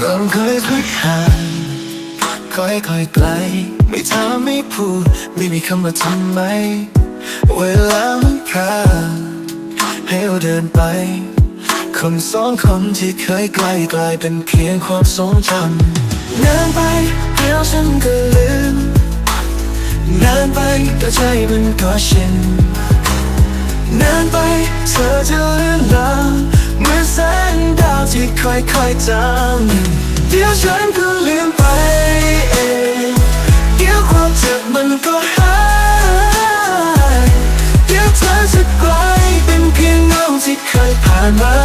เราเคยคุยกันค่อยค่อยไกล ไม่ถามไม่พูด ไม่มีคำว่าทำไม เวลามันพาให้เราเดินไป คนสองคนที่เคยใกล้กลายเป็นเพียงความทรงจำนานไปเดี๋ยวฉันก็ลืมนานไปแต่ใจมันก็ชินนานไปเธอจะเลือนลาเหมื่อนแสง ที่ค่อยๆจางเดี๋ยวฉันก็ลืมไปเองเดี๋ยวความเจ็บมันก็หายเดี๋ยวเธอจะกลายเป็นเพียงเงาที่เคยผ่านมา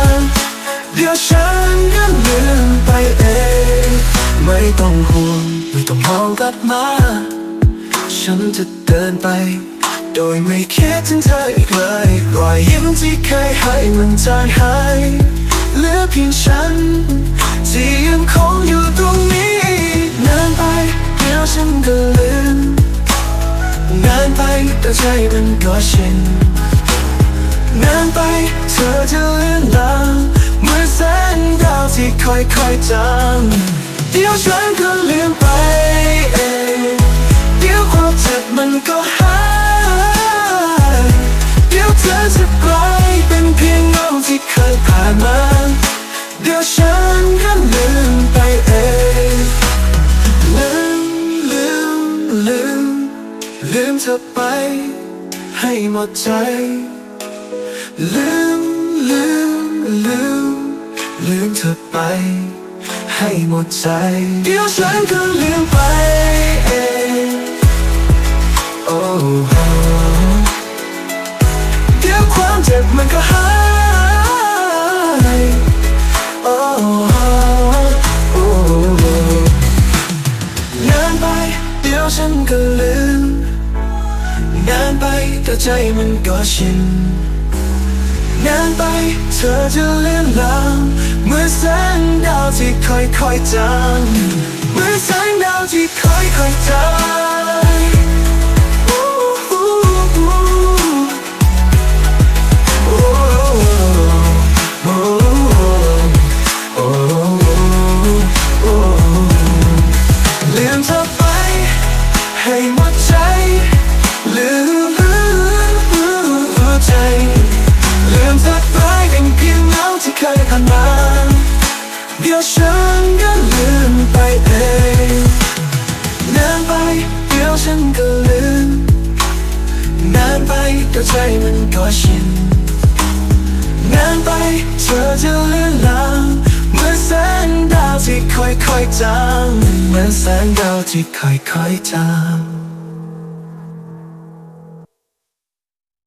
เดี๋ยวฉันก็ลืมไปเอง ไม่ต้องห่วงไม่ต้องมองกลับมา ฉันจะเดินไปโดยไม่คิดถึงเธออีกเลยรอยยิ้มที่เคยให้มันจางหาย เพียงฉัน ที่ยังคงอยู่ตรงนี้นานไปเดี๋ยวฉันก็ลืมนานไปแต่ใจมันก็ชินนานไปเธอจะเลือนลางเหมื่อนแสงดาวที่ค่อยๆจางเดี๋ยวฉันก็ลืมไปเอง อไป ให้หมดใจ ลืม ลืม ลืม ลืมเธอไป ให้หมดใจ เดี๋ยวฉันก็ลืมไปเอง แต่ใจมันก็ชินนานไปเธอจะเลือนลางเหมื่อนแสงดาวที่ค่อยๆจางเหมื่อนแสงดาวที่ค่อยๆจางอู้หูโอ้โอ้โอ้โอ้ลืมเธอไปให้หมด เดี๋ยวฉันก็ลืมไปเองนานไปเดี๋ยวฉันก็ลืมนานไปก็ใจมันก็ชินนานไปเธอจะเลือนลางเหมื่อนแสงดาวที่ค่อยๆจางเหมือนแสงดาวที่ค่อยๆจาง